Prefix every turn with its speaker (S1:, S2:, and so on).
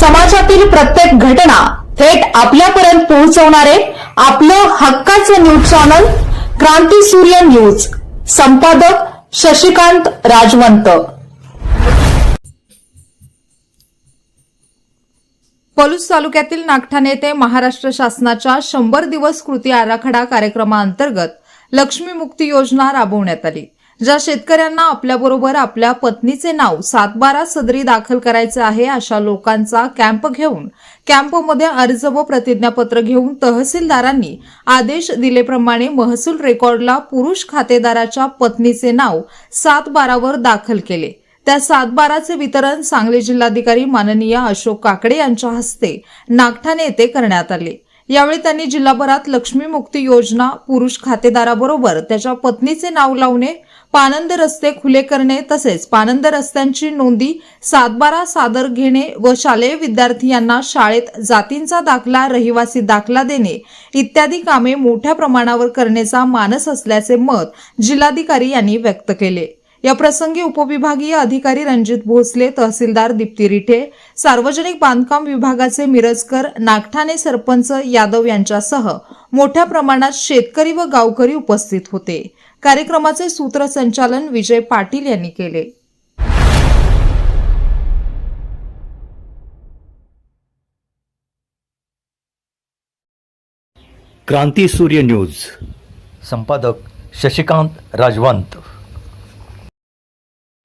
S1: समाजातील प्रत्येक घटना थेट आपल्यापर्यंत पोहोचवणारे आपलं हक्काचं न्यूज चॅनल क्रांती सूर्य न्यूज. संपादक शशिकांत राजवंत. पलूस तालुक्यातील नागठाणे येथे महाराष्ट्र शासनाच्या शंभर दिवस कृती आराखडा कार्यक्रमाअंतर्गत लक्ष्मी मुक्ती योजना राबवण्यात आली. ज्या शेतकऱ्यांना आपल्याबरोबर आपल्या पत्नीचे नाव सातबारा सदरी दाखल करायचे आहे अशा लोकांचा कॅम्प घेऊन कॅम्पमध्ये अर्ज व प्रतिज्ञापत्र घेऊन तहसीलदारांनी आदेश दिलेप्रमाणे महसूल रेकॉर्डला पुरुष खातेदाराच्या पत्नीचे नाव सातबारावर दाखल केले. त्या सातबाराचे वितरण सांगली जिल्हाधिकारी माननीय अशोक काकडे यांच्या हस्ते नागठाणे येथे करण्यात आले. यावेळी त्यांनी जिल्हाभरात लक्ष्मी मुक्ती योजना पुरुष खातेदाराबरोबर त्याच्या पत्नीचे नाव लावणे पानंद रस्ते खुले करणे तसेच पानंद रस्त्यांची नोंदी सातबारा सादर घेणे व शालेय विद्यार्थी यांना शाळेत जातींचा दाखला रहिवासी दाखला देणे इत्यादी कामे मोठ्या प्रमाणावर करण्याचा मानस असल्याचे मत जिल्हाधिकारी यांनी व्यक्त केले. या प्रसंगी उपविभागीय अधिकारी रणजित भोसले तहसीलदार दीप्ती रिठे सार्वजनिक बांधकाम विभागाचे मिरजकर नागठाणे सरपंच यादव यांच्यासह मोठ्या प्रमाणात शेतकरी व गावकरी उपस्थित होते. कार्यक्रमाचे सूत्रसंचालन विजय पाटील यांनी केले.
S2: क्रांती सूर्य न्यूज. संपादक शशिकांत राजवंत.